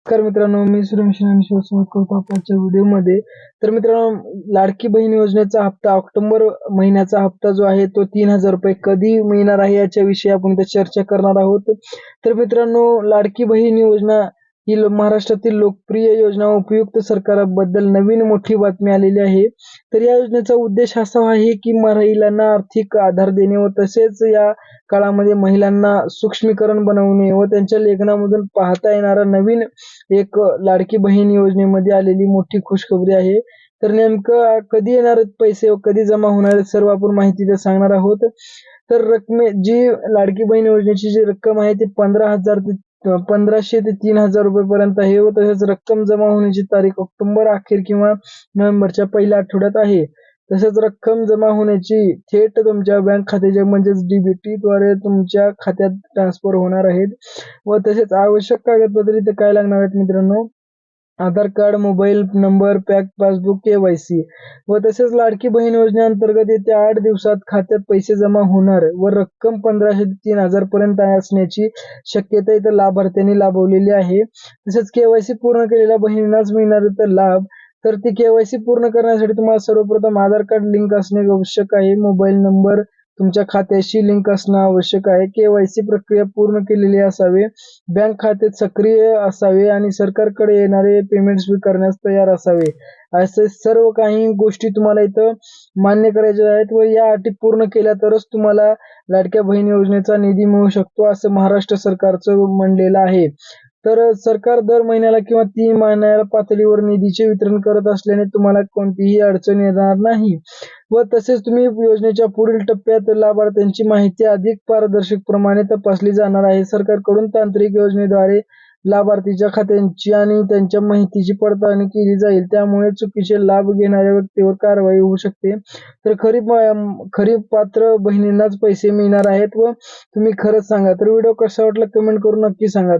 नमस्कार मित्रांनो मी सुरेश आणि शिवस्वागत करतो आपल्या व्हिडिओमध्ये तर मित्रांनो लाडकी बहीण योजनेचा हप्ता ऑक्टोबर महिन्याचा हप्ता जो आहे तो तीन हजार रुपये कधी मिळणार आहे याच्याविषयी आपण चर्चा करणार आहोत. तर मित्रांनो लाडकी बहीण योजना ही महाराष्ट्रातील लोकप्रिय योजना उपयुक्त सरकाराबद्दल नवीन मोठी बातमी आलेली आहे. तर या योजनेचा उद्देश असा आहे की महिलांना आर्थिक आधार देणे व तसेच या काळामध्ये महिलांना सूक्ष्मीकरण बनवणे व त्यांच्या लेखनामधून पाहता येणारा नवीन एक लाडकी बहीण योजनेमध्ये आलेली मोठी खुशखबरी आहे. तर नेमकं कधी येणार आहेत पैसे व कधी जमा होणार आहेत सर्व आपण माहिती इथे सांगणार आहोत. तर रकमे जी लाडकी बहीण योजनेची जी रक्कम आहे ती पंधरा हजार ते पंधराशे ते तीन हजार रुपये पर्यंत आहे व तसेच रक्कम जमा होण्याची तारीख ऑक्टोबर अखेर किंवा नोव्हेंबरच्या पहिल्या आठवड्यात आहे. तसेच रक्कम जमा होण्याची थेट तुमच्या बँक खात्याच्या म्हणजेच डीबीटी द्वारे तुमच्या खात्यात ट्रान्सफर होणार आहेत. व तसेच आवश्यक कागदपत्रे इथे काय लागणार आहेत मित्रांनो? Aadhaar card mobile number pack passbook KYC व तसेच लाडकी बहीण योजनेअंतर्गत येत्या आठ दिवसात खात्यात पैसे जमा होणार व रक्कम पंधराशे ते तीन हजार पर्यंत असण्याची शक्यता इथं लाभार्थ्यांनी लाभवलेली आहे. तसेच केवायसी पूर्ण केलेल्या बहिणींनाच मिळणार इथं लाभ. तर ती केवायसी पूर्ण करण्यासाठी तुम्हाला सर्वप्रथम आधार कार्ड लिंक असणे आवश्यक आहे. मोबाईल नंबर तुमच्या खात्याशी लिंक असणं आवश्यक आहे. केवायसी प्रक्रिया पूर्ण केलेली असावे. बँक खाते सक्रिय असावे आणि सरकारकडे येणारे पेमेंट स्वीकारण्यास तयार असावे. असे सर्व काही गोष्टी तुम्हाला इथं मान्य करायच्या आहेत व या अटी पूर्ण केल्या तरच तुम्हाला लाडक्या बहीण योजनेचा निधी मिळू शकतो असं महाराष्ट्र सरकारचं म्हणलेलं आहे. तर सरकार दर महिन्याला किंवा तीन महिन्याला पातळीवर निधीचे वितरण करत असल्याने तुम्हाला कोणतीही अडचण येणार नाही. व तसेच तुम्ही योजनेच्या पुढील टप्प्यात लाभार्थ्यांची माहिती अधिक पारदर्शक प्रमाणे तपासली जाणार आहे. सरकारकडून तांत्रिक योजनेद्वारे लाभार्थीच्या खात्यांची आणि त्यांच्या माहितीची पडताळणी केली जाईल. त्यामुळे चुकीचे लाभ घेणाऱ्या व्यक्तीवर कारवाई होऊ शकते. तर खरी खरी पात्र बहिणींनाच पैसे मिळणार आहेत व तुम्ही खरंच सांगा. तर व्हिडिओ कसा वाटला कमेंट करून नक्की सांगा.